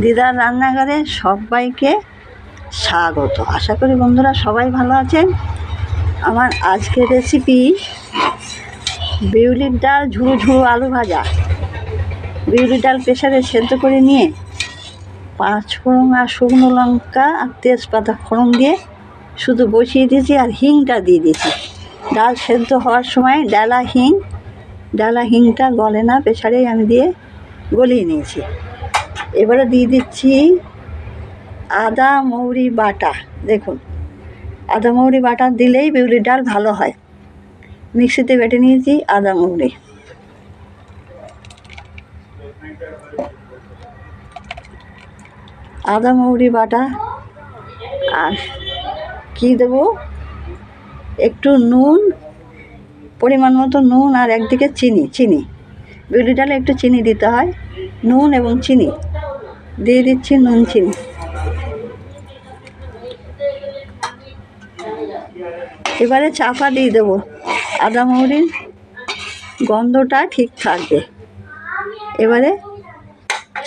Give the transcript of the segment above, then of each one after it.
দিদার রান্নাঘরে সবাইকে স্বাগত। আশা করি বন্ধুরা সবাই ভালো আছেন। আমার আজকের রেসিপি বিউলির ডাল ঝুড়ো ঝুড়ো আলু ভাজা। বিউলির ডাল প্রেশারে সেদ্ধ করে নিয়ে পাঁচ ফোড়ন আর শুকনো লঙ্কা আর তেজপাতা ফোড়ন দিয়ে শুধু বসিয়ে দিয়েছি আর হিংটা দিয়ে দিয়েছি। ডাল সেদ্ধ হওয়ার সময় ডালা হিং, ডালা হিংটা গলে না প্রেশারেই আমি দিয়ে গলিয়ে নিয়েছি। এবারে দিয়ে দিচ্ছি আদা, মৌরি, বাটা। দেখুন, আদা, মৌরি, বাটা দিলেই বিউলির ডাল ভালো হয়। মিক্সিতে বেটে নিয়েছি আদা, মৌরি। আদা, মৌরি, বাটা। আর কী দেবো? একটু নুন, পরিমাণ মতো নুন আর একদিকে চিনি চিনি। বিউলি ডালে একটু চিনি দিতে হয়, নুন এবং চিনি। দিয়ে দিচ্ছি নুন চিনি। এবারে চাপা দিয়ে দেবো। আদা মৌরির গন্ধটা ঠিক থাকবে। এবারে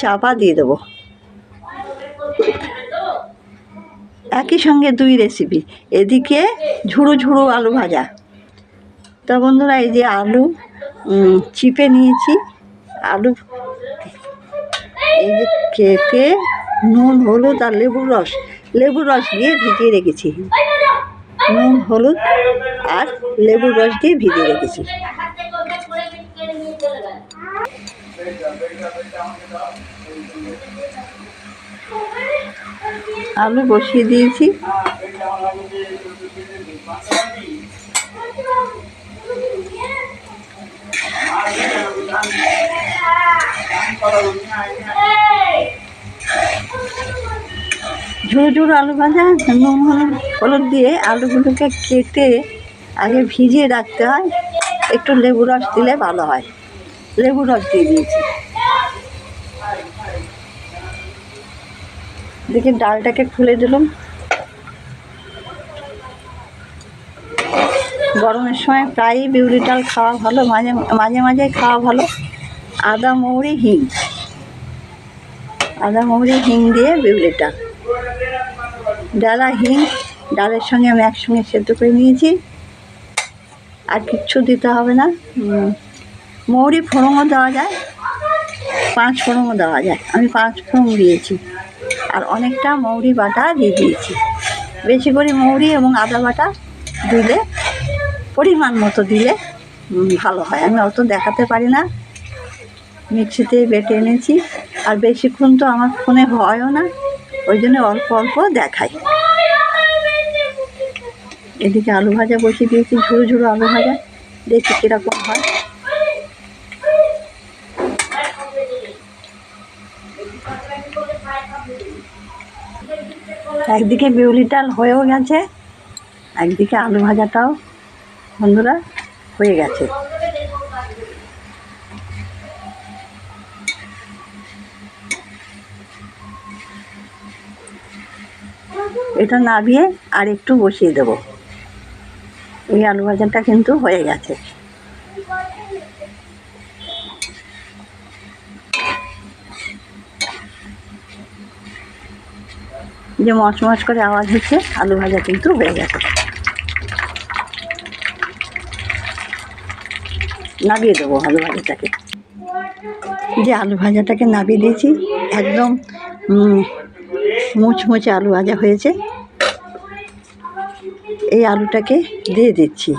চাপা দিয়ে দেবো। একই সঙ্গে দুই রেসিপি এদিকে ঝুড়ো ঝুড়ো আলু ভাজা। তা বন্ধুরা, এই যে আলু চিপে নিয়েছি। আলু এই যে কেটে নুন, হলুদ আর লেবুর রস। লেবুর রস দিয়ে ভিজিয়ে রেখেছি। নুন, হলুদ আর লেবুর রস দিয়ে ভিজিয়ে রেখেছি। আলু বসিয়ে দিয়েছি। ঝুড়ো ঝুড়ো আলু ভাজা, নুন, হলুদ দিয়ে আলুগুলোকে কেটে আগে ভিজিয়ে রাখতে হয়। একটু লেবু রস দিলে ভালো হয়। লেবু রস দিয়ে দিয়েছি। দেখি ডালটাকে খুলে দিলাম। গরমের সময় প্রায়ই বিউলি ডাল খাওয়া ভালো, মাঝে মাঝে মাঝে খাওয়া ভালো। আদা, মৌরি, হিং। আদা, মৌরি, হিং দিয়ে বিউলি ডাল। ডালা হিং ডালের সঙ্গে আমি একসঙ্গে সেদ্ধ করে নিয়েছি। আর কিচ্ছু দিতে হবে না। মৌরি ফোড়নও দেওয়া যায়, পাঁচ ফোড়নও দেওয়া যায়। আমি পাঁচ ফোড়ন দিয়েছি, আর অনেকটা মৌরি বাটা দিয়ে দিয়েছি। বেশি করে মৌরি এবং আদা বাটা দিলে, পরিমাণ মতো দিলে ভালো হয়। আমি অত দেখাতে পারি না। মিক্সিতে বেটে এনেছি। আর বেশিক্ষণ তো আমার ফোনে হয়ও না। ওই জন্য অল্প অল্প দেখাই। এদিকে আলু ভাজা বসিয়ে দিয়েছি, ঝুড়ো ঝুড়ো আলু ভাজা। দেখি কীরকম হয়। একদিকে বিউলি ডাল হয়েও গেছে, একদিকে আলু ভাজাটাও বন্ধুরা হয়ে গেছে। এটা নাবিয়ে আর একটু বসিয়ে দেব। এই আলু ভাজাটা কিন্তু হয়ে গেছে। যে মচমচ করে আওয়াজ হচ্ছে, আলু ভাজা কিন্তু হয়ে গেছে। নাবিয়ে দেবো আলু ভাজাটাকে। যে আলু ভাজাটাকে নামিয়ে দিয়েছি। একদম মুচমুচে আলু ভাজা হয়েছে। এই আলুটাকে দিয়ে দিচ্ছি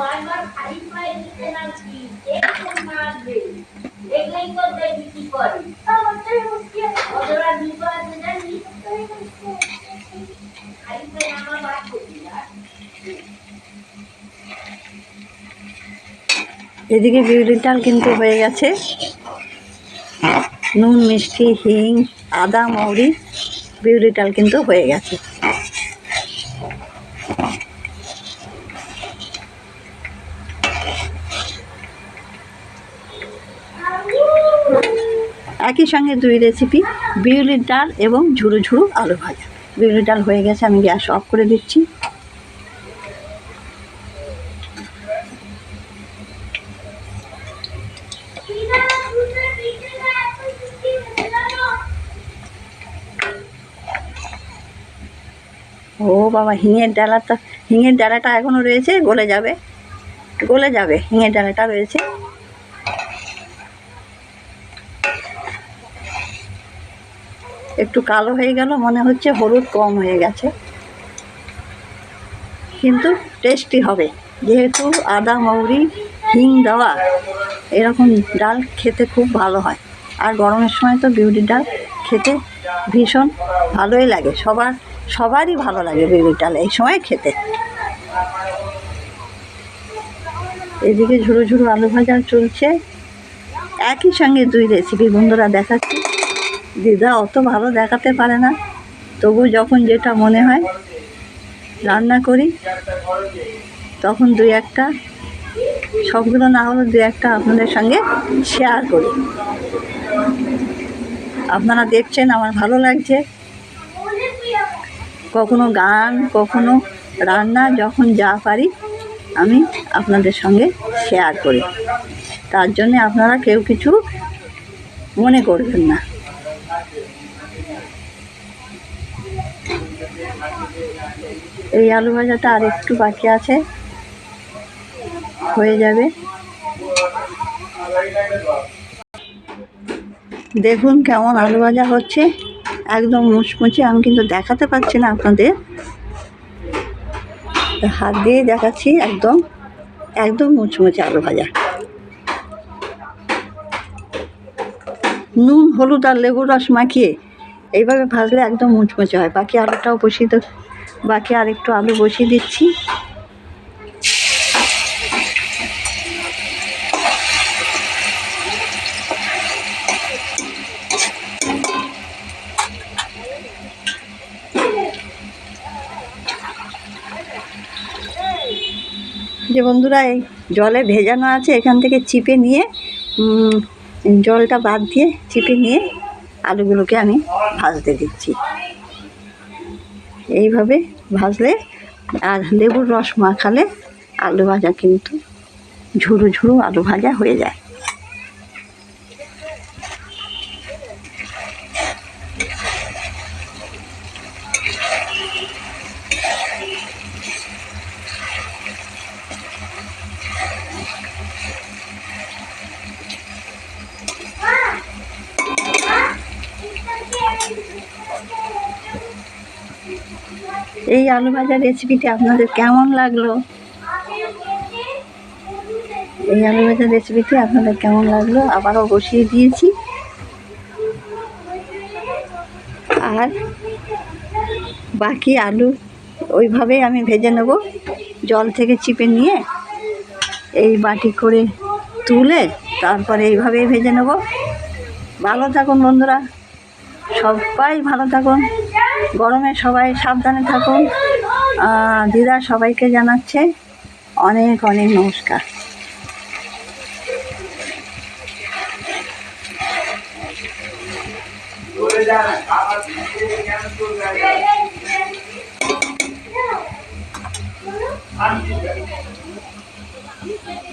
বারবার খাই পাই দিতে না কি একদম মারবে এগুলাই তো দেখি কি করে ওরা দুটো আছে জানি খাই পাই আমার বাদ করবি আর এদিকে বিউলির ডাল কিন্তু হয়ে গেছে। নুন, মিষ্টি, হিং, আদা, মৌরি বিউলি ডাল কিন্তু হয়ে গেছে। একই সঙ্গে দুই রেসিপি বিউলির ডাল এবং ঝুরু ঝুরু আলু ভাজা। বিউলির ডাল হয়ে গেছে, আমি গ্যাস অফ করে দিচ্ছি। ও বাবা, হিঙের ডালাটা হিঙের ডালাটা এখনও রয়েছে? গলে যাবে। গলে যাবে, হিঙের ডালাটা রয়েছে। একটু কালো হয়ে গেল, মনে হচ্ছে হলুদ কম হয়ে গেছে। কিন্তু টেস্টি হবে। যেহেতু আদা, মৌরি, হিং দেওয়া, এরকম ডাল খেতে খুব ভালো হয়। আর গরমের সময় তো বিউলির ডাল খেতে ভীষণ ভালোই লাগে। সবার, সবারই ভালো লাগে বিউলির ডাল এই সময় খেতে। এদিকে ঝুড়ো ঝুড়ো আলু ভাজা চলছে। একই সঙ্গে দুই রেসিপি বন্ধুরা দেখাচ্ছি। দিদা অত ভালো দেখাতে পারে না। তবু যখন যেটা মনে হয়, রান্না করি। তখন দুই একটা, সবগুলো না হলে দুই একটা আপনাদের সঙ্গে শেয়ার করি। আপনারা দেখছেন, আমার ভালো লাগছে। কখনো গান, কখনো রান্না, যখন যা পারি, আমি আপনাদের সঙ্গে শেয়ার করি। তার জন্যে আপনারা কেউ কিছু মনে করবেন না। এই আলু ভাজাটা আর একটু বাকি আছে। হয়ে যাবে। দেখুন কেমন আলু ভাজা হচ্ছে। একদম মুচমুচে, আমি কিন্তু দেখাতে পারছি না আপনাদের। হাত দিয়ে দেখাচ্ছি একদম একদম মুচমুচে আলু ভাজা। নুন, হলুদ আর লেবুর রস মাখিয়ে এইভাবে ভাজলে একদম মুচমুচে হয়। বাকি আলুটাও বসিয়ে বাকি আর একটু আলু বসিয়ে দিচ্ছি। যে বন্ধুরা, এই জলে ভেজানো আছে, এখান থেকে চিপে নিয়ে জলটা বাদ দিয়ে, চিপে নিয়ে আলুগুলোকে আমি ভাজতে দিচ্ছি। এইভাবে ভাজলে আর লেবুর রস মাখালে আলু ভাজা কিন্তু ঝুরু ঝুরু আলু ভাজা হয়ে যায়। এই আলু ভাজার রেসিপিটি আপনাদের কেমন লাগল? এই আলু ভাজার রেসিপিটি আপনাদের কেমন লাগল? আবারও বসিয়ে দিয়েছি। আর বাকি আলু ওইভাবেই আমি ভেজে নেব। জল থেকে চিপে নিয়ে এই বাটি করে তুলে তারপরে এইভাবেই ভেজে নেব। ভালো থাকুন বন্ধুরা। সবাই ভালো থাকুন। গরমে সবাই সাবধানে থাকুন। দিদা সবাইকে জানাচ্ছে অনেক অনেক নমস্কার।